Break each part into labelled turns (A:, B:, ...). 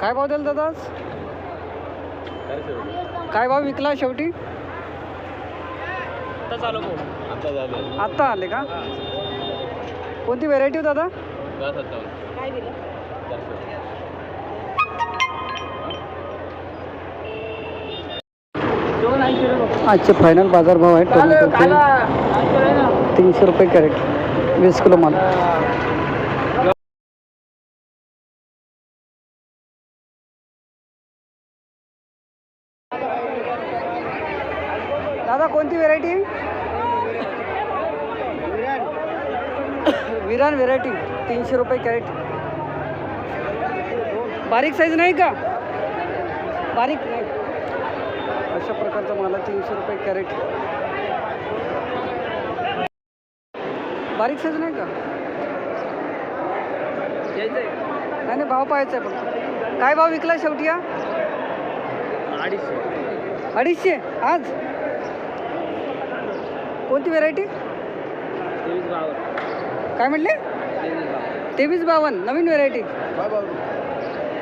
A: काय भाव दिला दादा आज? काय भाव विकला शेवटी?
B: आता चालू भाऊ. आता झालं.
A: आत्ता आले का? कोणती व्हेरायटी दादा?
C: दिलं?
B: चारशे
A: आजचे फायनल बाजार भाव आहे टोमॅटोचे तीनशे रुपये कॅरेट वीस किलो माल दादा कोणती व्हेरायटी विरान व्हेरायटी तीनशे रुपये कॅरेट बारीक साईज नाही का? बारीक नाही. अशा प्रकारचा माल तीनशे रुपये कॅरेट बारीक साईज नाही का? नाही नाही भाव पाहायचा आहे फक्त. काय भाव विकला शेवटी हा?
B: अडीचशे.
A: अडीचशे? आज? कोणती व्हेरायटी काय म्हटले?
B: तेवीस
A: बावन्न नवीन व्हेरायटी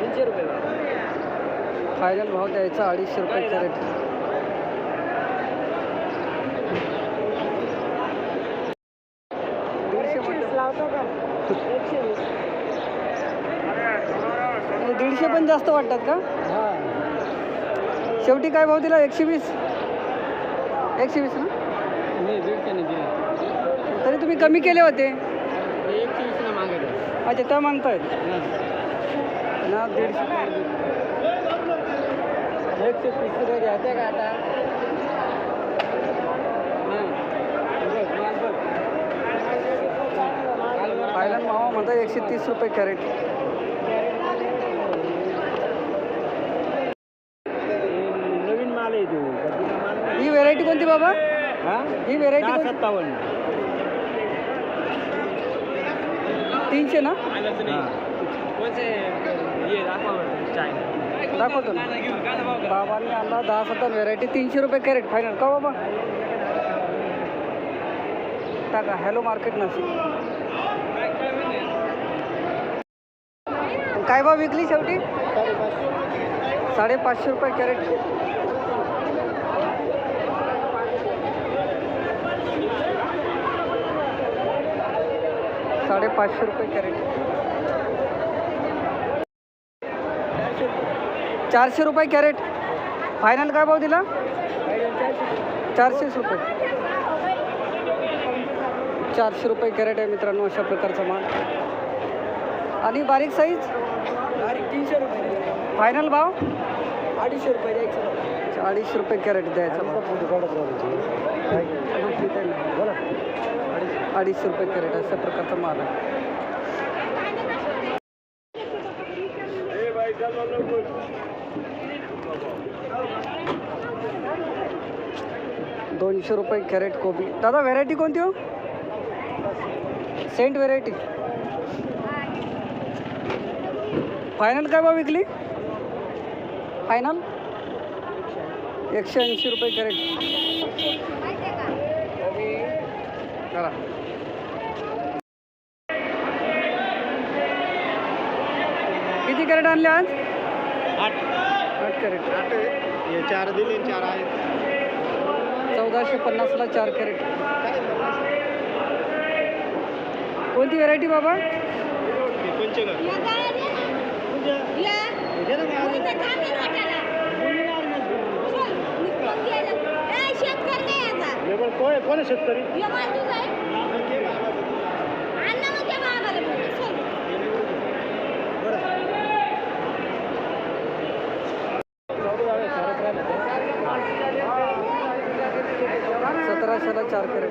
B: तीनशे रुपये
A: फायनल भाव द्यायचा अडीचशे रुपये कॅरेट दीडशे पण जास्त वाटतात का? शेवटी काय भाव दिला? एकशे वीस? एकशे वीस ना? तरी तुम्ही कमी केले होते
B: ते एकशे वीसला मागायचं
A: अच्छा त्या मागतायत ना दीडशे
B: एकशे तीस रुपये घ्यायचे का आता?
A: फायनल भाव म्हणतात एकशे तीस रुपये कॅरेट.
B: नवीन माल आहे तू.
A: ही व्हेरायटी कोणती बाबा?
B: हा?
A: ही व्हेरायटी
B: सत्तावन्न.
A: तीनशे ना? दाखवतो ना. बाबांनी आणला दहा सत्तर व्हेरायटी तीनशे रुपये कॅरेट फायनल का बाबा टाका हॅलो मार्केट नाशिक. काय भाव विकली शेवटी? साडेपाचशे रुपये कॅरेट साडेपाचशे रुपये कॅरेट. चारशे रुपये कॅरेट. फायनल काय भाव दिला? चारशेच रुपये. चारशे रुपये कॅरेट आहे मित्रांनो अशा प्रकारचा माल. आणि बारीक साईज
B: बारीक तीनशे रुपये
A: फायनल भाव?
B: अडीचशे रुपये द्यायचं.
A: अडीचशे रुपये कॅरेट द्यायचा अडीचशे रुपये कॅरेट अशा प्रकारचा माल आहे. दोनशे रुपये कॅरेट कोबी. दादा व्हेरायटी कोणती हो? सेंट व्हेरायटी फायनल काय बा विकली? फायनल एकशे ऐंशी रुपये कॅरेट. करा किती कॅरेट आणले आज?
B: आठ.
A: आठ कॅरेट.
B: आठ हे चार दिले चार आहेत.
A: चौदाशे पन्नासला चार कॅरेट. कोणती व्हेरायटी बाबा?
B: कोण कोण आहे शेतकरी?
A: सतराशेला चार कॅरेट.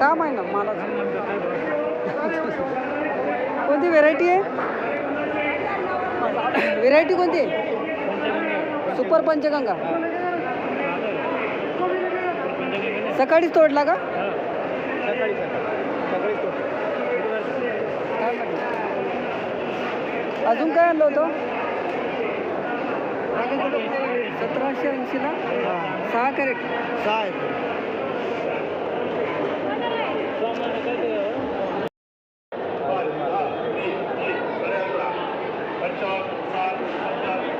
A: काम आहे ना मला कोणती व्हेरायटी आहे? व्हेरायटी कोणती आहे? सुपर पंचगंगा सकाळीच तोडला का? अजून काय आणलं होतं? सतराशे ऐंशीला सहा कॅरेट.
B: सहा आहे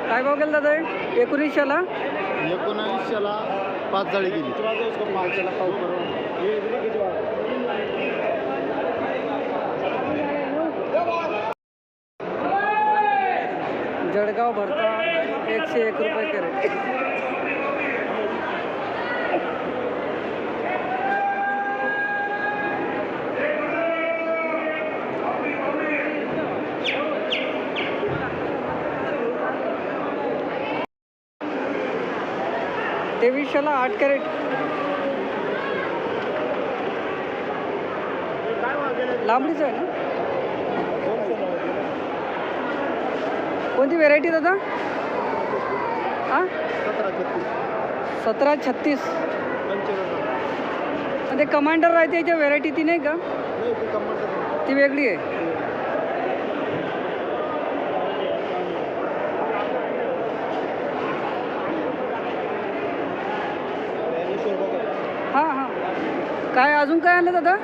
A: काय भाव केलं दादा? एकोणीसशेला?
B: एकोणीसशेला पाच जाळी गेली.
A: जळगाव भरता एकशे एक रुपये कॅरेट तेवीसशेला आठ कॅरेट. लांबडीच आहे ना? कोणती व्हेरायटी दादा? हां?
B: सतरा छत्तीस.
A: आणि ते कमांडर राहते याच्या व्हेरायटी ती नाही का?
B: ती
A: वेगळी आहे. हां हां. काय अजून काय आलं दादा?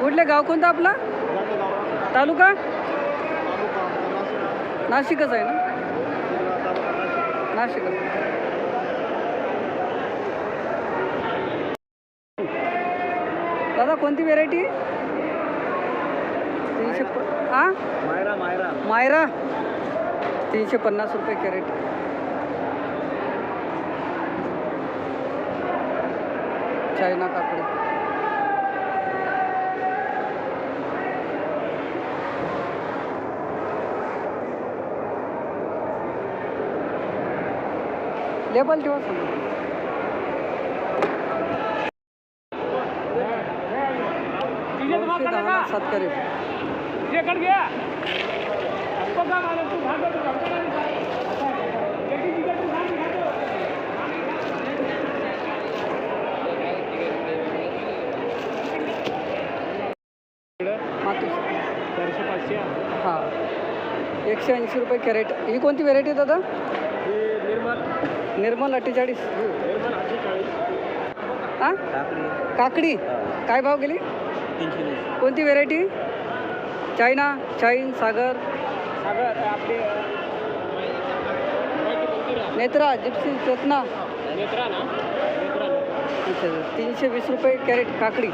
A: कुठले गाव कोणतं आपला? तालुका? नाशिकच आहे ना? नाशिकच. दादा कोणती व्हेरायटी तीनशे प हां
B: मायरा मायरा.
A: मायरा? तीनशे पन्नास रुपये कॅरेट चायना काकडी. लेबल ठेवा समोर दोनशे दहाला सात कॅरेट मातूस
B: चारशे पाचशे.
A: हां. एकशे ऐंशी रुपये कॅरेट. ही कोणती व्हेरायटी दादा?
B: निर्मल
A: अठ्ठेचाळीस. हां? काकडी. काय भाव गेली?
B: तीनशे
A: कोणती व्हेरायटी चायना चाईन सागर.
B: सागर आपले
A: नेत्रा जिप्सी चेतना.
B: नेत्रा
A: तीनशे वीस रुपये कॅरेट काकडी.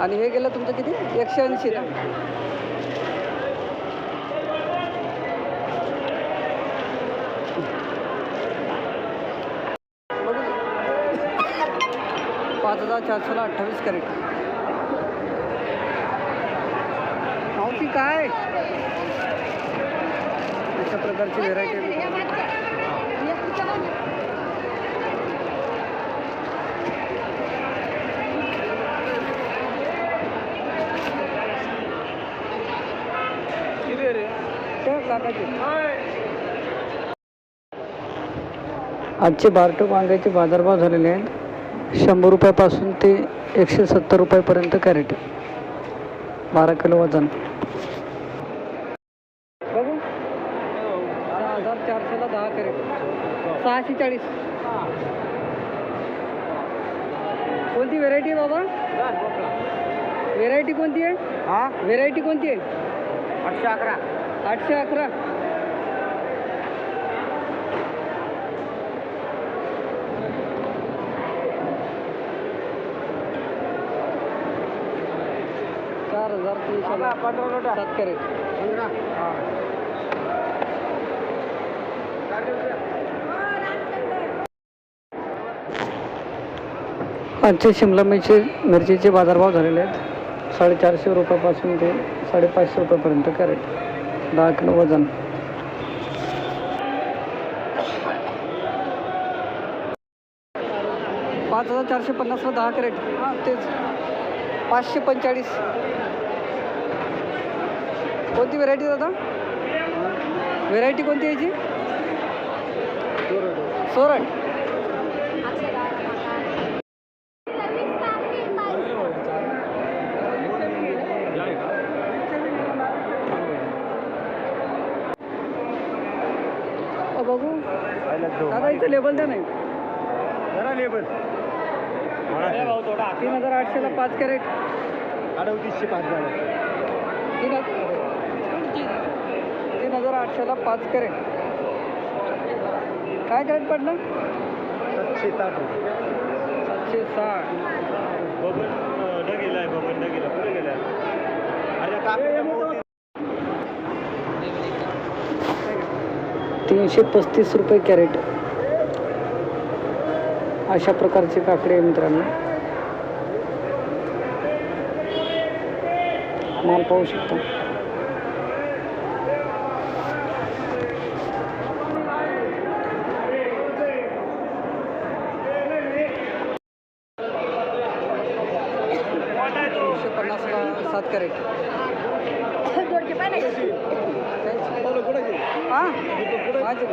A: आणि हे गेलं तुमचं किती? एकशे ऐंशी पाच हजार चारशेला अठ्ठावीस कॅरेट. मावशी काय? अशा प्रकारची व्हेरायटी आजचे बारटोक वांग्याचे बाजारभाव झालेले आहेत शंभर रुपयापासून ते एकशे सत्तर रुपयापर्यंत कॅरेट. बारा किलो वजन. बघू. हजार चारशेला दहा कॅरेट. सहाशे चाळीस. कोणती व्हेरायटी आहे बाबा? व्हेरायटी कोणती आहे?
B: हा?
A: व्हेरायटी कोणती आहे?
B: आठशे अकरा.
A: आठशे अकरा चार हजार तीनशे
B: पंधरा
A: सात कॅरेट आजचे शिमला मिरची मिरचीचे बाजारभाव झालेले आहेत. साडेचारशे रुपयापासून ते साडेपाचशे रुपयापर्यंत कॅरेट. दहा किलो वजन. पाच हजार चारशे पन्नासला दहा कॅरेट. हां तेच. पाचशे पंचेचाळीस. कोणती व्हेरायटी दादा? व्हेरायटी कोणती याची? सोरट बघू. दादा इथं लेबल द्या नाही
B: जरा लेबर
A: तीन हजार आठशेला पाच कॅरेट.
B: अडतीसशे पाच झालं.
A: तीन हजार आठशेला पाच कॅरेट काय कॅरेट पडलं?
B: सातशे साठ
A: सातशे साठ.
B: बबन न गेलाय बबन न गेला? कुठे
A: तीनशे पस्तीस रुपये कॅरेट. अशा प्रकारचे काकडे आहे मित्रांनो. माल पाहू शकता तीनशे पन्नासला करेक्ट कॅरेट हां माझे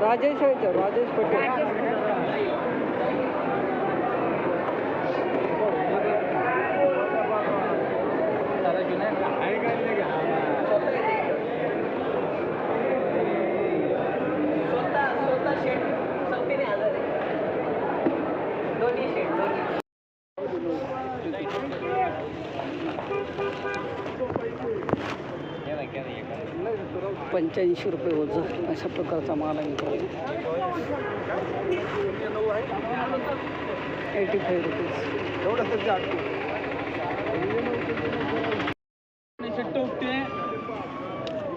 A: राजेश राजेश पटेल. पंच्याऐंशी रुपये ओझं अशा प्रकारचा माल आहे एटी फाईव्ह रुपीज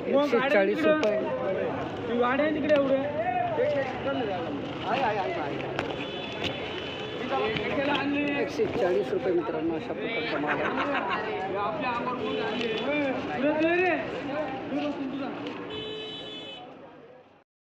A: एकशे चाळीस रुपये. एकशे चाळीस रुपये मित्रांनो अशा प्रकारचा माल आहे.